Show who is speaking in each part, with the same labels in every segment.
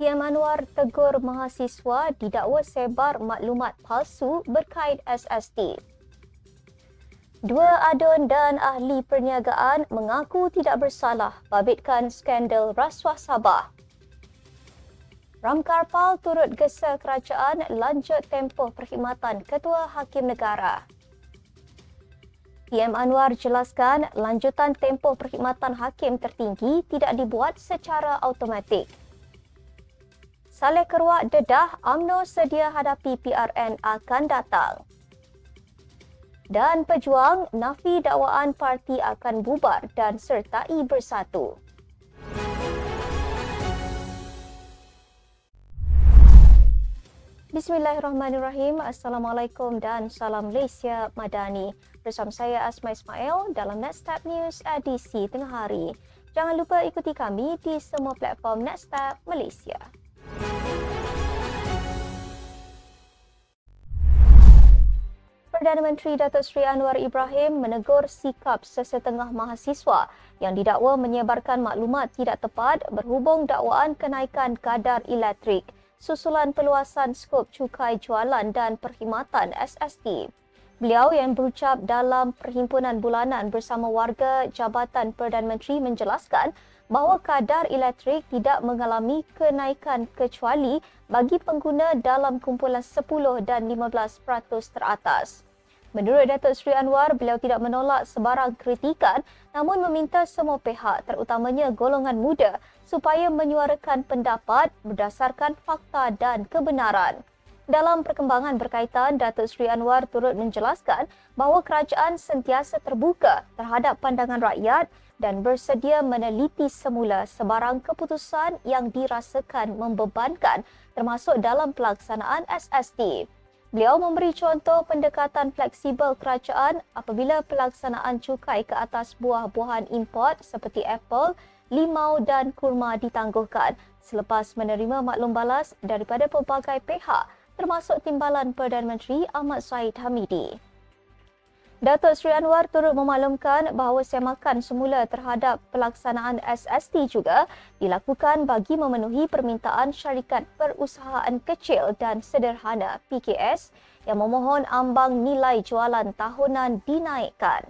Speaker 1: PM Anwar tegur mahasiswa didakwa sebar maklumat palsu berkait SST. Dua adun dan ahli perniagaan mengaku tidak bersalah babitkan skandal rasuah Sabah. Ram Karpal turut gesa kerajaan lanjut tempoh perkhidmatan Ketua Hakim Negara. PM Anwar jelaskan lanjutan tempoh perkhidmatan hakim tertinggi tidak dibuat secara automatik. Saleh Keruak dedah AMNO sedia hadapi PRN akan datang. Dan pejuang nafi dakwaan parti akan bubar dan sertai bersatu. Bismillahirrahmanirrahim. Assalamualaikum dan salam Malaysia Madani. Bersama saya Asma Ismail dalam Netstab News edisi tengah hari. Jangan lupa ikuti kami di semua platform Netstab Malaysia. Perdana Menteri Datuk Seri Anwar Ibrahim menegur sikap sesetengah mahasiswa yang didakwa menyebarkan maklumat tidak tepat berhubung dakwaan kenaikan kadar elektrik susulan peluasan skop cukai jualan dan perkhidmatan SST. Beliau yang berucap dalam perhimpunan bulanan bersama warga Jabatan Perdana Menteri menjelaskan bahawa kadar elektrik tidak mengalami kenaikan kecuali bagi pengguna dalam kumpulan 10 dan 15% teratas. Menurut Datuk Seri Anwar, beliau tidak menolak sebarang kritikan namun meminta semua pihak terutamanya golongan muda supaya menyuarakan pendapat berdasarkan fakta dan kebenaran. Dalam perkembangan berkaitan, Datuk Seri Anwar turut menjelaskan bahawa kerajaan sentiasa terbuka terhadap pandangan rakyat dan bersedia meneliti semula sebarang keputusan yang dirasakan membebankan termasuk dalam pelaksanaan SST. Beliau memberi contoh pendekatan fleksibel kerajaan apabila pelaksanaan cukai ke atas buah-buahan import seperti apple, limau dan kurma ditangguhkan selepas menerima maklum balas daripada pelbagai pihak termasuk Timbalan Perdana Menteri Ahmad Said Hamidi. Datuk Seri Anwar turut memaklumkan bahawa semakan semula terhadap pelaksanaan SST juga dilakukan bagi memenuhi permintaan syarikat perusahaan kecil dan sederhana PKS yang memohon ambang nilai jualan tahunan dinaikkan.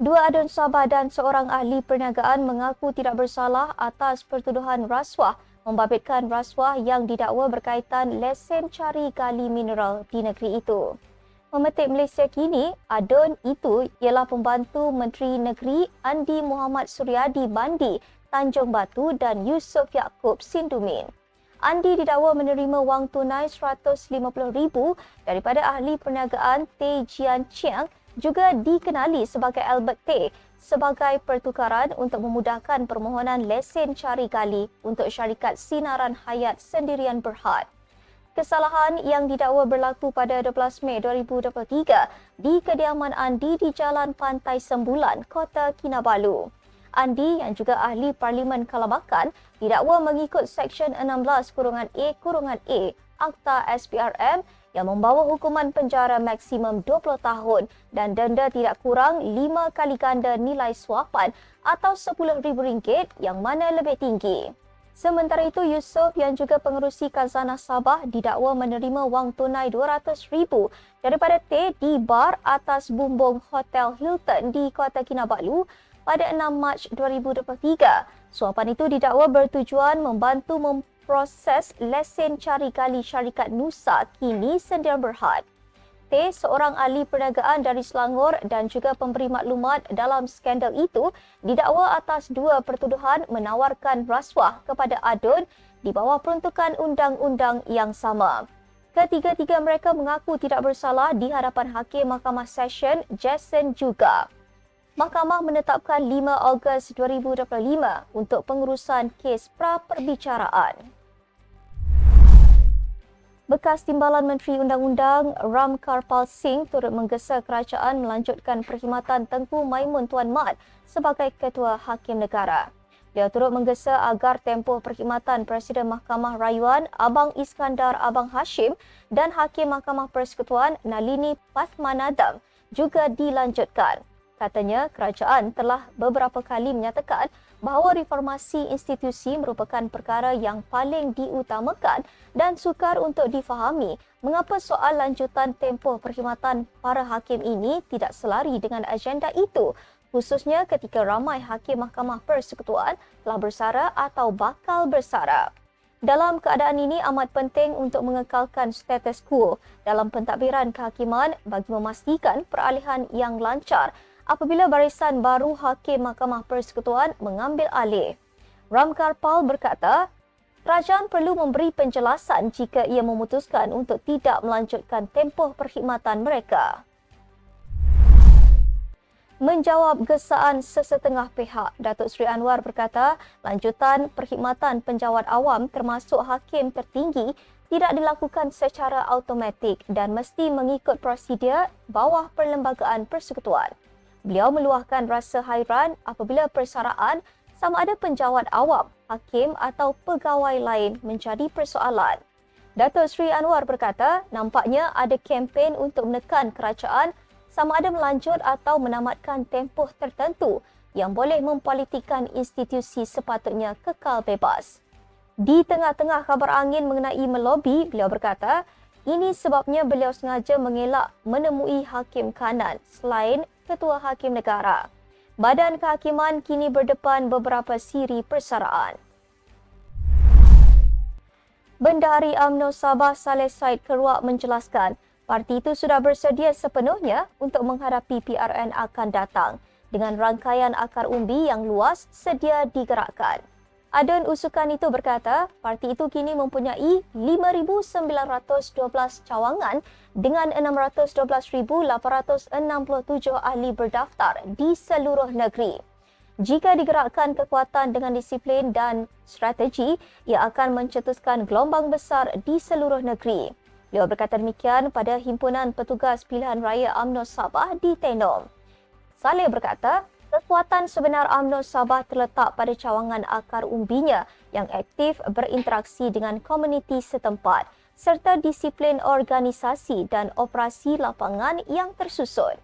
Speaker 1: Dua adun Sabah dan seorang ahli perniagaan mengaku tidak bersalah atas pertuduhan rasuah membabitkan rasuah yang didakwa berkaitan lesen cari gali mineral di negeri itu. Memetik Malaysia kini, adun itu ialah pembantu Menteri Negeri Andi Muhammad Suryadi Bandi Tanjung Batu dan Yusof Yaakob Sindumin. Andi didakwa menerima wang tunai RM150,000 daripada ahli perniagaan Tay Jian Chiang juga dikenali sebagai Albert Tay sebagai pertukaran untuk memudahkan permohonan lesen cari gali untuk syarikat sinaran hayat sendirian berhad kesalahan yang didakwa berlaku pada 12 Mei 2023 di kediaman Andi di Jalan Pantai Sembulan, Kota Kinabalu. Andi yang juga ahli Parlimen Kalabakan didakwa mengikut Seksyen 16-A-A Akta SPRM yang membawa hukuman penjara maksimum 20 tahun dan denda tidak kurang 5 kali ganda nilai suapan atau RM10,000 yang mana lebih tinggi. Sementara itu, Yusof yang juga pengerusi Kazanah Sabah didakwa menerima wang tunai RM200,000 daripada T di bar atas bumbung Hotel Hilton di Kota Kinabalu pada 6 Mac 2023. Suapan itu didakwa bertujuan membantu memproses lesen cari gali syarikat Nusa kini sendirian berhad. T, seorang ahli perniagaan dari Selangor dan juga pemberi maklumat dalam skandal itu didakwa atas dua pertuduhan menawarkan rasuah kepada adun di bawah peruntukan undang-undang yang sama. Ketiga-tiga mereka mengaku tidak bersalah di hadapan Hakim Mahkamah Session Jason juga. Mahkamah menetapkan 5 Ogos 2025 untuk pengurusan kes pra-perbicaraan. Bekas Timbalan Menteri Undang-Undang Ram Karpal Singh turut menggesa kerajaan melanjutkan perkhidmatan Tengku Maimun Tuan Mat sebagai Ketua Hakim Negara. Dia turut menggesa agar tempoh perkhidmatan Presiden Mahkamah Rayuan Abang Iskandar Abang Hashim dan Hakim Mahkamah Persekutuan Nalini Pathmanadam juga dilanjutkan. Katanya kerajaan telah beberapa kali menyatakan bahawa reformasi institusi merupakan perkara yang paling diutamakan dan sukar untuk difahami. Mengapa soal lanjutan tempoh perkhidmatan para hakim ini tidak selari dengan agenda itu? Khususnya ketika ramai hakim Mahkamah Persekutuan telah bersara atau bakal bersara. Dalam keadaan ini amat penting untuk mengekalkan status quo. Dalam pentadbiran kehakiman bagi memastikan peralihan yang lancar apabila barisan baru Hakim Mahkamah Persekutuan mengambil alih. Ramkar Pal berkata, kerajaan perlu memberi penjelasan jika ia memutuskan untuk tidak melanjutkan tempoh perkhidmatan mereka. Menjawab gesaan sesetengah pihak, Datuk Seri Anwar berkata lanjutan perkhidmatan penjawat awam termasuk hakim tertinggi tidak dilakukan secara automatik dan mesti mengikut prosedur bawah perlembagaan persekutuan. Beliau meluahkan rasa hairan apabila persaraan sama ada penjawat awam, hakim atau pegawai lain menjadi persoalan. Datuk Seri Anwar berkata nampaknya ada kempen untuk menekan kerajaan sama ada melanjut atau menamatkan tempoh tertentu yang boleh mempolitikkan institusi sepatutnya kekal bebas. Di tengah-tengah kabar angin mengenai melobi, beliau berkata, ini sebabnya beliau sengaja mengelak menemui hakim kanan selain ketua hakim negara. Badan kehakiman kini berdepan beberapa siri persaraan. Bendahari UMNO Sabah Saleh Said Keruak menjelaskan Parti itu sudah bersedia sepenuhnya untuk menghadapi PRN akan datang dengan rangkaian akar umbi yang luas sedia digerakkan. Adun usukan itu berkata, parti itu kini mempunyai 5,912 cawangan dengan 612,867 ahli berdaftar di seluruh negeri. Jika digerakkan kekuatan dengan disiplin dan strategi, ia akan mencetuskan gelombang besar di seluruh negeri. Beliau berkata demikian pada Himpunan Petugas Pilihan Raya UMNO Sabah di Tenom. Saleh berkata, kekuatan sebenar UMNO Sabah terletak pada cawangan akar umbinya yang aktif berinteraksi dengan komuniti setempat serta disiplin organisasi dan operasi lapangan yang tersusun.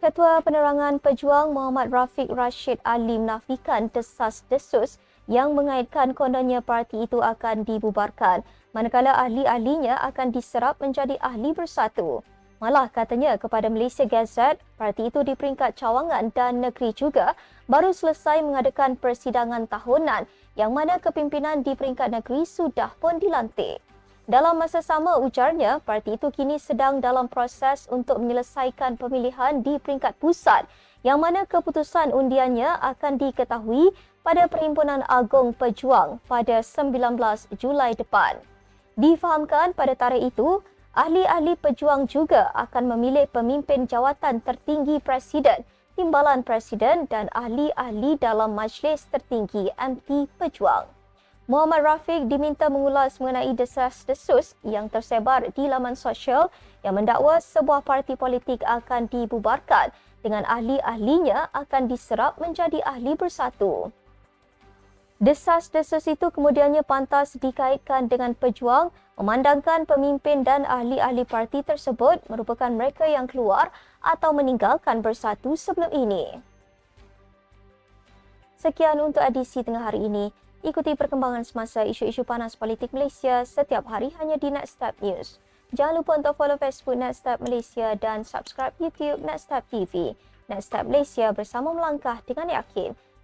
Speaker 1: Ketua Penerangan Pejuang Muhammad Rafiq Rashid Ali menafikan desas-desus yang mengaitkan kononnya parti itu akan dibubarkan manakala ahli-ahlinya akan diserap menjadi ahli bersatu. Malah katanya kepada Malaysia Gazette, parti itu di peringkat cawangan dan negeri juga baru selesai mengadakan persidangan tahunan yang mana kepimpinan di peringkat negeri sudah pun dilantik. Dalam masa sama ujarnya, parti itu kini sedang dalam proses untuk menyelesaikan pemilihan di peringkat pusat yang mana keputusan undiannya akan diketahui pada Perhimpunan Agong Pejuang pada 19 Julai depan. Difahamkan pada tarikh itu, ahli-ahli pejuang juga akan memilih pemimpin jawatan tertinggi Presiden, Timbalan Presiden dan ahli-ahli dalam Majlis Tertinggi MT Pejuang. Muhammad Rafiq diminta mengulas mengenai desas-desus yang tersebar di laman sosial yang mendakwa sebuah parti politik akan dibubarkan dengan ahli-ahlinya akan diserap menjadi ahli bersatu. Desas-desus itu kemudiannya pantas dikaitkan dengan pejuang memandangkan pemimpin dan ahli-ahli parti tersebut merupakan mereka yang keluar atau meninggalkan bersatu sebelum ini. Sekian untuk edisi tengah hari ini. Ikuti perkembangan semasa isu-isu panas politik Malaysia setiap hari hanya di Nextstep News. Jangan lupa untuk follow Facebook Nextstep Malaysia dan subscribe YouTube Nextstep TV. Nextstep Malaysia bersama melangkah dengan yakin.